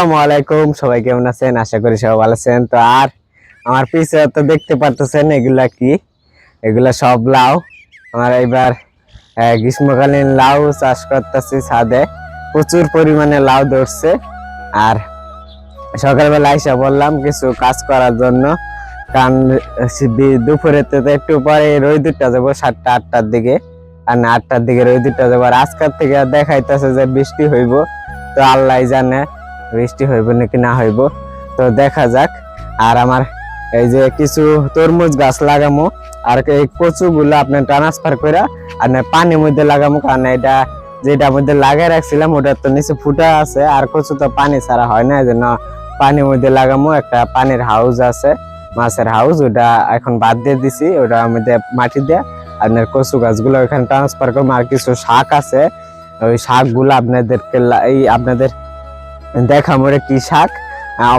আসসালামু আলাইকুম, সবাই কেমন আছেন? আশা করি সবাই ভালো আছেন। তো আর আমার পিছে তো দেখতে পারতেছেন, এগুলা কি? এগুলা সব লাউ। আমার এবার গ্রীষ্মকালীন লাউ চাষ করতেছি ছাদে। প্রচুর পরিমাণে লাউ ধরছে। আর সকালবেলা আইসা বললাম, কিছু কাজ করার জন্য। কারণ দুপুরেতে তো একটু পরে রোদ্দুরটা যাব সাতটা, আটটার দিকে। আর আটটার দিকে রোদ্দুরটা যাব। আর আজকের থেকে দেখাইতেছে যে বৃষ্টি হইব। তো আল্লাহ জানে। বৃষ্টি হইব নাকি না হইব? তো দেখা যাক। আর আমার এই যে কিছু তরমুজ গাছ লাগামো, আর এই কচু গুলো আপনার ট্রান্সফার করে আর পানির মধ্যে লাগামো, কারণ এটা যেটার মধ্যে লাগাই রাখছিলাম ওটার তো নিচে ফুটা আছে, আর কচু তো পানি ছাড়া হয় না এই জন্য পানির মধ্যে লাগামো, একটা পানির হাউস আছে, মাছের হাউস ওটা এখন বাদ দিয়ে দিছি ওটার মধ্যে মাটি দিয়ে আপনার কচু গাছগুলো ওখানে ট্রান্সফার করব, আর কিছু শাক আছে, ওই শাকগুলো আপনাদেরকে এই আপনাদের দেখাবো রে কি শাক?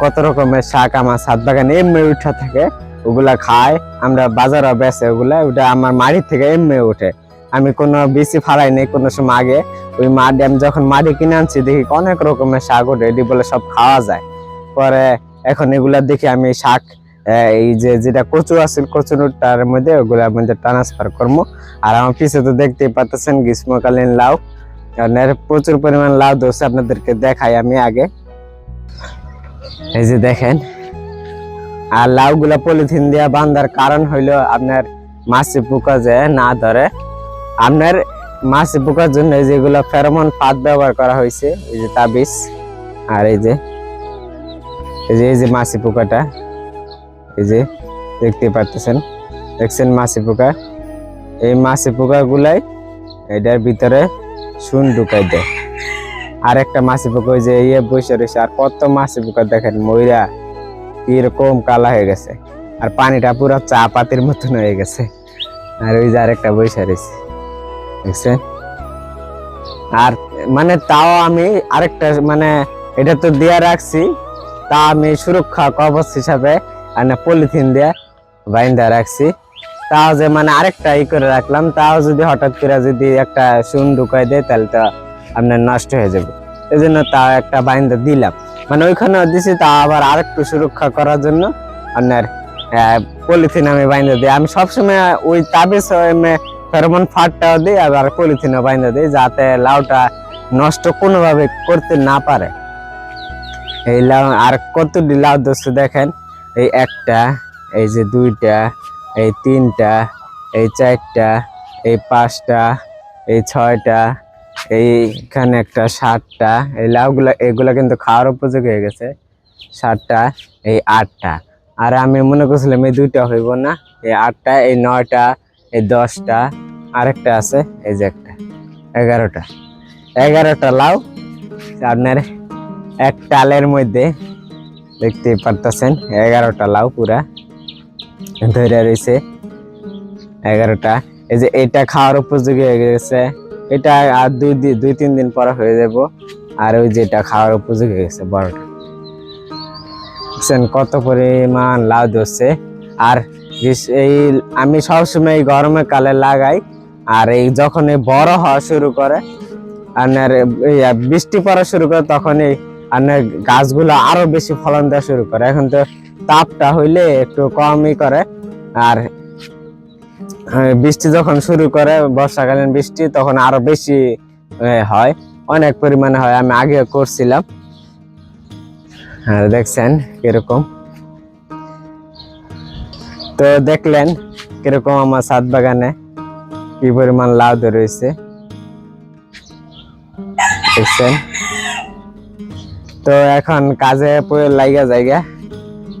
কত রকমের শাক আমার ছাদ বাগানে এমনি উঠা থাকে। ওগুলা খায়, আমরা বাজারে বেচে ওগুলা, ওটা আমার মাড়ি থেকে এমনি উঠে আমি কোনো বেশি ফালাই নেই কোনো সময় আগে। ওই মাটি আমি যখন মাটি কিনে আনছি, দেখি অনেক রকমের শাক ওঠে, এটি বলে সব খাওয়া যায়। পরে এখন এগুলা দেখি আমি শাক এই যে যেটা কচু আছে, কচুটার মধ্যে ওগুলার মধ্যে ট্রান্সফার করব আর আমার পিছে তো দেখতেই পাচ্ছেন গ্রীষ্মকালীন লাউ। কারণ এর প্রচুর পরিমাণ লাউ ধরছে আপনাদেরকে দেখাই আমি আগে। এই যে দেখেন, আর লাউ গুলা পলিথিন দিয়া বান্ধার কারণ হইল আপনার মাছি পোকা যে না ধরে। আপনার মাছি পোকার জন্য যেগুলো ফেরোমন ফাঁদ ব্যবহার করা হয়েছে, এই যে তাবিজ, আর এই যে এই যে এই যে মাছি পোকাটা, এই যে দেখতে পারতেছেন, দেখছেন মাছি পোকা? এই মাছি পোকা গুলাই এটার ভিতরে শুন ঢুকাই দেয় আর একটা মাছি পোকা যে ইয়ে বসে রয়েছে, আর কত মাছি পোকা দেখেন ময়রা, কীরকম কালা হয়ে গেছে। আর পানিটা পুরো চা পাতির মতন হয়ে গেছে। আর ওই যে আরেকটা বসে রয়েছে, দেখছেন? আর মানে তাও আমি আরেকটা মানে এটা তো দেয়া রাখছি, তা আমি সুরক্ষা কবচ হিসাবে, আর না পলিথিন দিয়ে বাইন্দা রাখছি। তাও যে মানে আরেকটা ই করে রাখলাম, তাও যদি হঠাৎ করে যদি একটা শুন ঢুকাই দেয়, তাহলে তো আপনার নষ্ট হয়ে যাবে। এই জন্য তাও একটা বাইন্দা দিলাম। মানে ওইখানে দিছি তা আবার আরেকটু সুরক্ষা করার জন্য আপনার পলিথিন আমি বাইন্দা দিই আমি সবসময় ওই তাবিজ ফেরোমন ফাটটাও দিই, আবার পলিথিনও বাইন্দা দিই, যাতে লাউটা নষ্ট কোনোভাবে করতে না পারে। এই লাউ, আর কতটি লাউ দোস্ত দেখেন, এই একটা, এই যে দুইটা এই তিনটা, এই চারটা, এই পাঁচটা, এই ছয়টা, এইখানে একটা সাতটা, এই লাউগুলা, এগুলা কিন্তু খাওয়ার উপযোগী হয়ে গেছে। সাতটা, এই আটটা। আর আমি মনে করছিলাম এই দুইটা হইব না, এই আটটা, এই নয়টা, এই দশটা, আরেকটা আছে, এই যে একটা, এগারোটা। এগারোটা লাউ, আপনার এক টালের মধ্যে দেখতে পারতেছেন, এগারোটা লাউ পুরা। ধরে রয়েছে। এগারোটা। এই যে এটা খাওয়ার উপযোগী হয়ে গেছে। এটা আর দুই দি- দুই তিন দিন পরে হয়ে যাব। আর ওই যেটা খাওয়ার উপযোগী হয়ে গেছে বড়টা কত পরিমাণ লাউ ধরছে। আর এই আমি সবসময় গরমে কালে লাগাই। আর এই যখন বড় হওয়া শুরু করে এই বৃষ্টি পড়া শুরু করে, তখন এই আর গাছগুলো আরও বেশি ফলন দেওয়া শুরু করে। এখন তো তাপটা হইলে একটু কমই করে। আর বৃষ্টি যখন শুরু করে, বর্ষাকালীন বৃষ্টি, তখন আরও বেশি হয়। অনেক পরিমাণে হয়, আমি আগে করছিলাম। দেখছেন কীরকম। তো দেখলেন কীরকম আমার সাত বাগানে কি পরিমাণ লাউ রয়েছে। দেখছেন? তো এখন কাজে লাইগা জায়গা।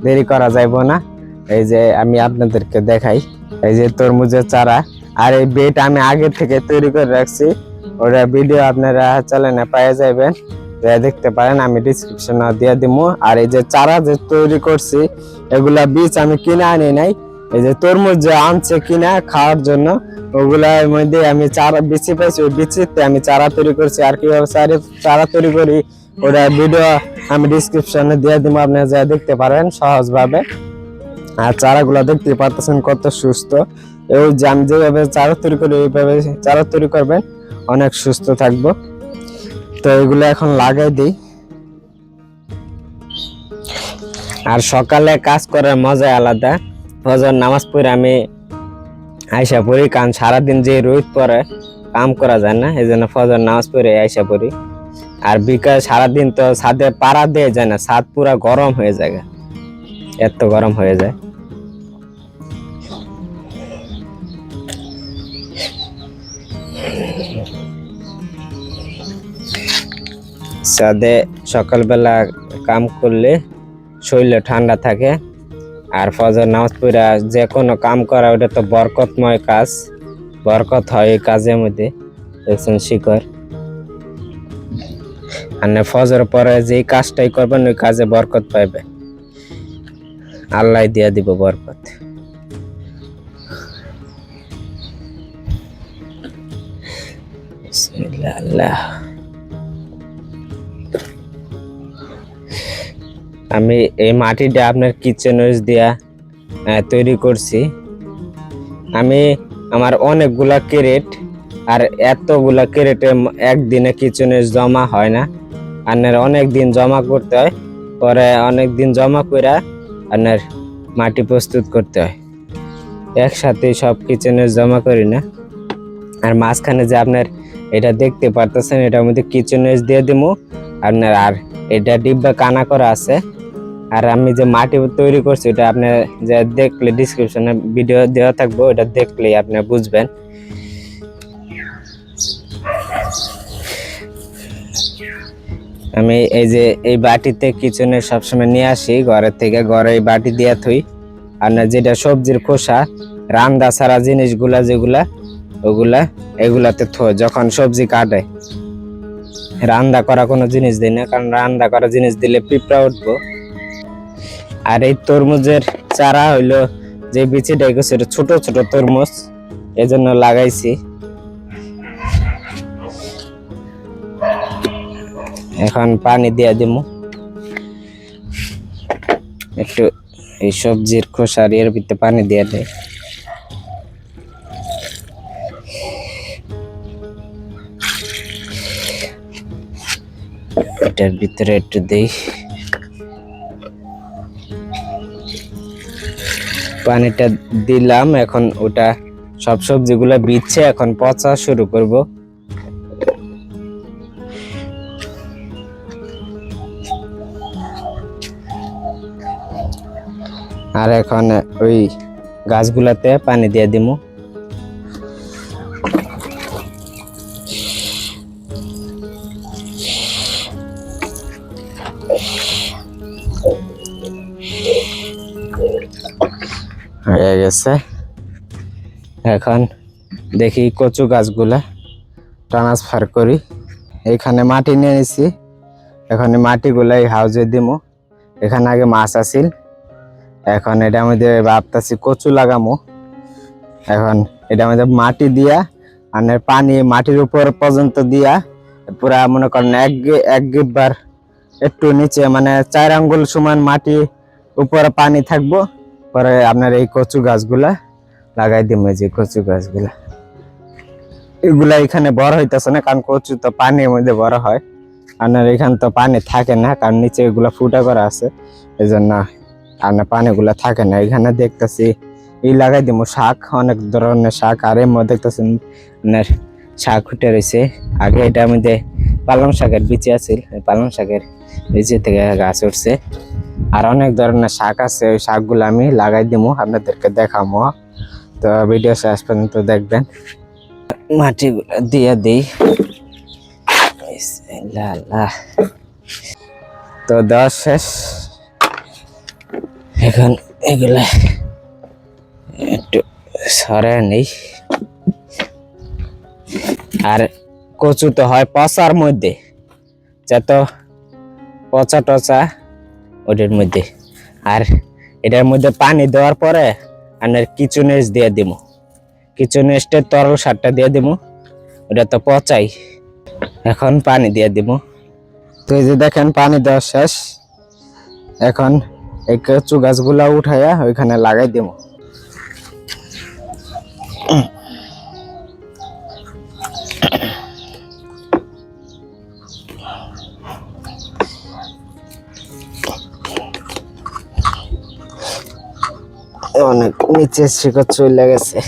দেরি করা যাইব না। এই যে আমি আপনাদেরকে দেখাই। এই যে তরমুজের চারা। আর এই বেড আমি আগে থেকে তৈরি করে রাখছি। ওটা ভিডিও আপনারা চ্যানেলে পেয়ে যাবেন দেখতে পারেন, আমি ডিসক্রিপশনে দিয়ে দিব আর এই যে চারা যে তৈরি করছি, এগুলা বীজ আমি কিনে আনি নাই। এই যে তরমুজ যে আনছে কিনা খাওয়ার জন্য, ওগুলার মধ্যে আমি চারা বিচি পাইছি ওই বিচিতে আমি চারা তৈরি করছি। আর কীভাবে চারা- চারা তৈরি করি ওটা ভিডিও আমি ডিসক্রিপশনে দিয়ে দিব, আপনি যা দেখতে পারেন সহজভাবে। আর চারাগুলো দেখতে পারতেছেন কত সুস্থ। ওই যে আমি যেভাবে চারা তৈরি করি ওইভাবে চারা তৈরি করবেন, অনেক সুস্থ থাকব। তো এগুলো এখন লাগাই দিই। আর সকালে কাজ করার মজা আলাদা। ফজর নামাজ পড়ে আমি আয়সা পড়ি, কারণ সারাদিন যে রোদ পরে কাম করা যায় না, এই জন্য ফজর নামাজ পড়ে আয়সা পড়ি। আর বিকাল সারাদিন তো ছাদে পাড়া দিয়ে যায় না, ছাদ পুরা গরম হয়ে যায় এত গরম হয়ে যায়। ছাদে সকালবেলা কাম করলে শরীরে ঠান্ডা থাকে, আর ফজর নামাজ পড়া যে কোনো কাম করা, ওটা তো বরকতময় কাজ। বরকত হয় এই কাজের মধ্যে, দেখছেন শিকর আর ফজর পরে যে কাজটাই করবেন, ওই কাজে বরকত পাইবে। আল্লাহ দিয়া দিব বরকত। আল্লাহ। আমি এই মাটিটা আপনার কিচেন ওয়েস দিয়া তৈরি করছি। আমি আমার অনেকগুলা ক্যারেট, আর এতগুলা ক্যারেটে একদিনে কিচেনে জমা হয় না। আপনার অনেক দিন জমা করতে হয়। পরে অনেক দিন জমা করে আপনার মাটি প্রস্তুত করতে হয়। একসাথে সব কিচেনে জমা করি না। আর মাঝখানে যে আপনার এটা দেখতে পারতেছেন, এটার মধ্যে কিচেন ওয়েস দিয়ে দিব আপনার আর এটা ডিব্বা কানা করা আছে। আর আমি যে মাটি তৈরি করছি এটা আপনি যে দেখলে ডিসক্রিপশনে ভিডিও দেওয়া থাকব এটা দেখলেই আপনি বুঝবেন। আমি এই যে এই বাটিতে কিচেনে সবসময় নিয়ে আসি, ঘরের থেকে ঘরে এই বাটি দিয়ে থুই। আর না, যেটা সবজির খোসা, রান্দা ছাড়া জিনিসগুলা যেগুলা, ওগুলা এগুলাতে থো, যখন সবজি কাটে। রান্দা করা কোনো জিনিস দিই না, কারণ রান্দা করা জিনিস দিলে পিঁপড়া উঠবো। আর এই তরমুজের চারা হইল যে বিচিটা গেছে ছোট ছোট তরমুজ, এজন্য লাগাইছি। এখন পানি দিয়া দিমু। একটু এই সবজির খোসার, এর ভিতরে পানি দিয়ে দেয় এটার ভিতরে একটু দেই। পানিটা দিলাম, এখন ওটা সব সবজিগুলো বিচ্ছে, এখন পচা শুরু করব। আর এখন ওই গাছগুলাতে পানি দিয়ে দিমু। হয়ে গেছে। এখন দেখি কচু গাছগুলা ট্রান্সফার করি। এখানে মাটি নিয়ে নিছি। এখন মাটিগুলা এই হাউজে দিমু। এখানে আগে মাছ আছিল। এখন এটার মধ্যে ভাবতাছি কচু লাগামো। এখন এটার মধ্যে মাটি দিয়া, আর পানি মাটির উপর পর্যন্ত দিয়া, পুরা মনে করেন এক এক গিব্বার একটু নিচে মানে চার আঙ্গুল সমান মাটি উপরে পানি থাকব, পরে আপনার এই কচু গাছগুলা লাগাই এই যে কচু গাছগুলা। এগুলা এখানে বড় হইতেছে না, কারণ কচু তো পানির মধ্যে বড় হয়। আপনার এখানে তো পানি থাকে না, কারণ নিচে এগুলা ফুটা করা আছে এই জন্য আপনার পানিগুলা থাকে না। এখানে দেখতেছি এই লাগাই দিব শাক, অনেক ধরনের শাক। আর এর মধ্যে দেখতেছেন আপনার শাক উঠে রয়েছে। আগে এটার মধ্যে পালং শাকের বিচি এই পালং শাকের বিচি থেকে গাছ উঠছে। আর অনেক ধরনের শাক আছে, ওই শাকগুলো আমি লাগাই দিব আপনাদেরকে দেখাবো তো ভিডিও শেষ পর্যন্ত দেখবেন। মাটিগুলো দিয়ে দিই। তো দেওয়া শেষ। এখন এগুলা একটু সরে নেই। আর কচু তো হয় পচার মধ্যে, যত পচা টচা ওটার মধ্যে। আর এটার মধ্যে পানি দেওয়ার পরে আপনার কিছু নেস দিয়ে দিব কিছু নেস্টের তরল সারটা দিয়ে দিব ওটা তো পচাই। এখন পানি দিয়ে দিব তো যে দেখেন, পানি দেওয়া শেষ। এখন এই কচু গাছগুলা উঠাইয়া ওইখানে লাগাই দেব অনেক নিচে শিকড় চলে গেছে।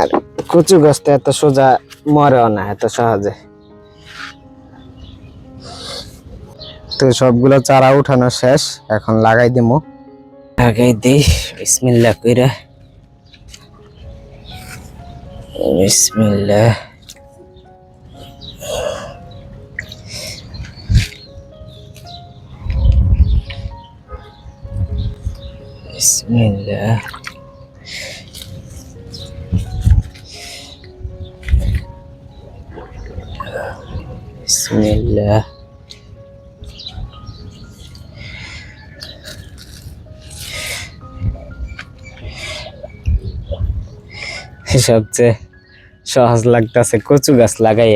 আর কচু গাছটা এত সোজা মরেও না, এত সহজে। তো সবগুলো চারা উঠানো শেষ এখন লাগাই দিমু। লাগাই দিই বিসমিল্লাহ কইরা। বিসমিল্লাহ। বিসমিল্লাহ। সবচেয়ে সহজ লাগতেছে কচু গাছ লাগাই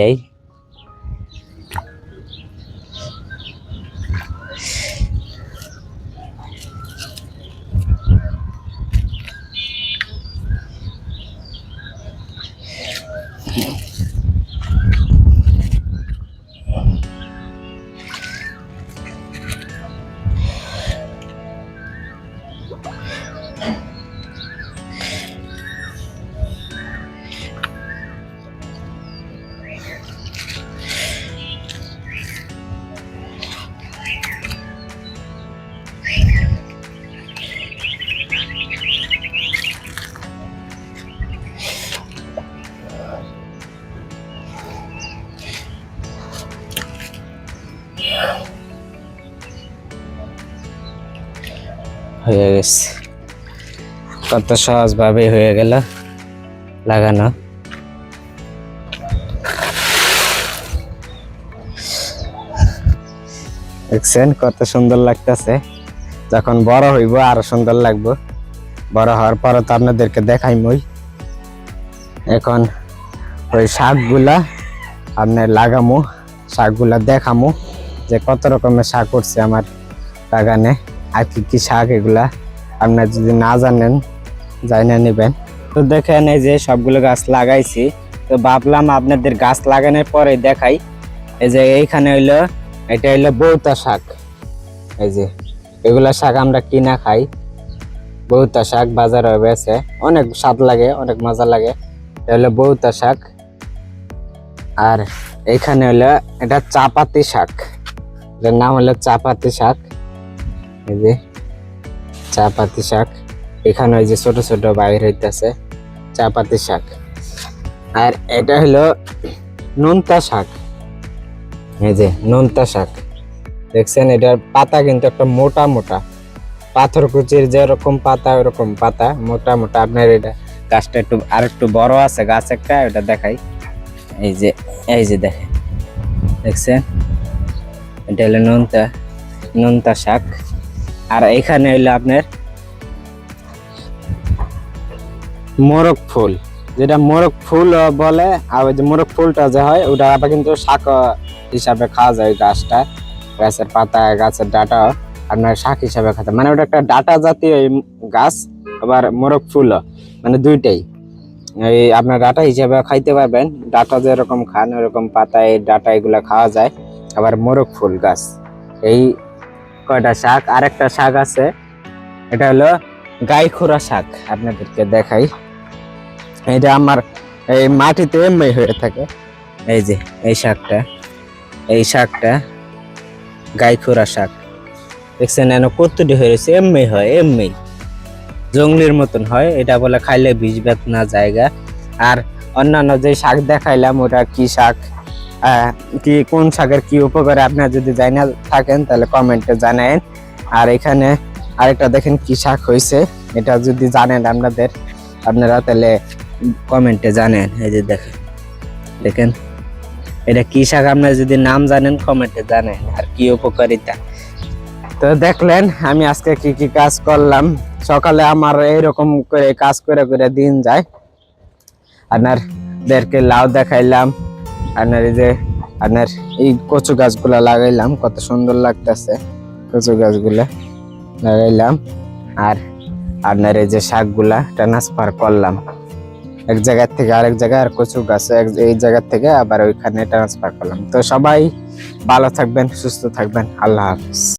হয়ে গেছে। কত সহজ ভাবে হয়ে গেল লাগানো। দেখছেন কত সুন্দর লাগতেছে। যখন বড় হইব আরও সুন্দর লাগবো। বড় হওয়ার পর তো আপনাদেরকে দেখাইমই। এখন ওই শাকগুলা আপনার লাগামো, শাকগুলা দেখামো। যে কত রকমের শাক করছে আমার বাগানে, আর কি কি শাক এগুলা আপনার যদি না জানেন জানে নেবেন। তো দেখেন এই যে সবগুলো গাছ লাগাইছি। তো ভাবলাম আপনাদের গাছ লাগানোর পরে দেখাই। এই যে এইখানে হইল, এটা হইল বৌতা শাক। এই যে এগুলা শাক আমরা কিনা খাই। বৌতা শাক বাজারে বেছে অনেক স্বাদ লাগে, অনেক মজা লাগে। এটা হলো বৌতা শাক। আর এইখানে হলো এটা চাপাতি শাক। এটার নাম হলো চাপাতি শাক। এই যে চাপাতি শাক। এখানে ওই যে ছোট ছোট বাইর হইতেছে চা পাতি শাক। আর এটা হলো নোনতা শাক। এই যে নোনতা শাক। দেখছেন এটার পাতা কিন্তু একটা মোটা মোটা। পাথর কুচির যেরকম পাতা, ওরকম পাতা, মোটা মোটা। আপনার এটা গাছটা একটু আর একটু বড় আছে, গাছ একটা, ওটা দেখাই। এই যে এই যে দেখেন। দেখছেন? এটা হলো নোনতা নোনতা শাক। আর এখানে হইল আপনার মোরগ ফুল। যেটা মোরগ ফুল বলে, আর ওই যে মোরগ ফুলটা যে হয়, ওটা আবার কিন্তু শাক হিসাবে খাওয়া যায় ওই গাছটা। গাছের পাতা, গাছের ডাটা, আপনার শাক হিসাবে খাতে মানে ওটা একটা ডাটা জাতীয় গাছ, আবার মোরগ ফুল মানে দুইটাই। এই আপনার ডাটা হিসাবে খাইতে পারবেন। ডাটা যেরকম খান, ওরকম পাতায় ডাটা এগুলা খাওয়া যায়। আবার মোরগ ফুল গাছ। এই কয়টা শাক? আরেকটা শাক আছে। এটা হলো গাইখোরা শাক। আপনাদেরকে দেখাই। এটা আমার এই মাটিতে এমনি হয়ে থাকে। এই যে, এই শাকটা। এই শাকটা গাইখোরা শাক। দেখছেন, এন কতটি হয়েছে? এমনি হয়, এমনি। জঙ্গলির মতন হয়। এটা বলে খাইলে বিষ না জায়গা। আর অন্যান্য যে শাক দেখাইলাম, ওটা কি শাক? কি, কোন শাকের কি উপকারে আপনারা যদি জানা থাকেন, তাহলে কমেন্টে জানায়েন। আর এখানে আরেকটা দেখেন কি শাক হয়েছে এটা যদি জানেন আপনাদের, আপনারা তাহলে কমেন্টে জানেন এই যে দেখেন দেখেন, এটা কি শাক আপনারা যদি নাম জানেন, কমেন্টে জানেন আর কি উপকারিতা। তো দেখলেন, আমি আজকে কি কি কাজ করলাম। সকালে আমার এইরকম করে কাজ করে করে দিন যায়। আপনারদেরকে লাউ দেখাইলাম আপনার এই যে আপনার এই কচু গাছগুলা লাগাইলাম, কত সুন্দর লাগতেছে। কচু গাছগুলা লাগাইলাম। আর আপনার এই যে শাকগুলা ট্রান্সফার করলাম। এক জায়গার থেকে আরেক জায়গায় আর কচু গাছ এই জায়গার থেকে আবার ওইখানে ট্রান্সফার করলাম। তো সবাই ভালো থাকবেন, সুস্থ থাকবেন। আল্লাহ হাফিজ।